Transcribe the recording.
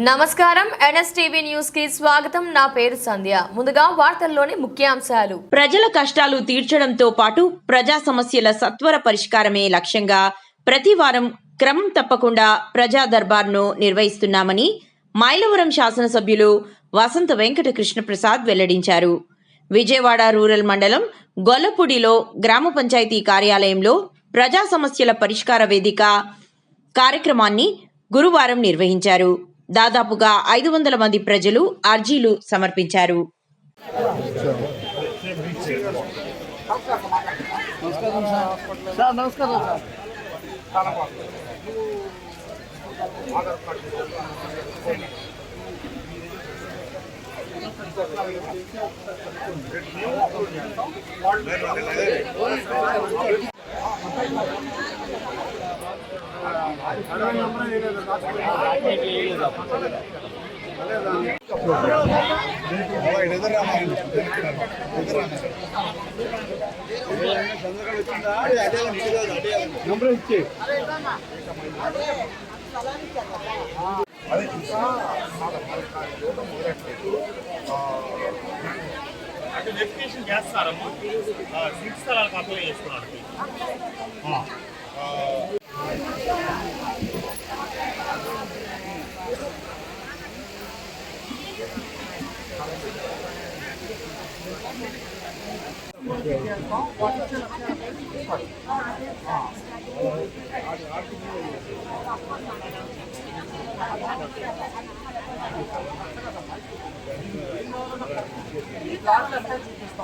నమస్కారం. ఎన్ఎస్టీవీ న్యూస్కి స్వాగతం. నా పేరు సంధ్య. ముందుగా వార్తల్లోని ముఖ్యాంశాలు. ప్రజల కష్టాలు తీర్చడంతో పాటు ప్రజా సమస్యల సత్వర పరిష్కారమే లక్ష్యంగా ప్రతి వారం క్రమం తప్పకుండా ప్రజా దర్బార్ను నిర్వహిస్తున్నామని మైలవరం శాసనసభ్యులు వసంత వెంకట కృష్ణప్రసాద్ వెల్లడించారు. విజయవాడ రూరల్ మండలం గొల్లపూడిలో గ్రామ పంచాయతీ కార్యాలయంలో ప్రజా సమస్యల పరిష్కార వేదిక కార్యక్రమాన్ని గురువారం నిర్వహించారు. దాదాపుగా ఐదు వందల మంది ప్రజలు అర్జీలు సమర్పించారు. సార్ నమస్కారం సార్ నెంబర్ అంటే వెరిఫికేషన్ చేస్తారమ్మా సిక్స్ స్థలాలకు అప్లై చేస్తున్నారు. చూపిస్తాం.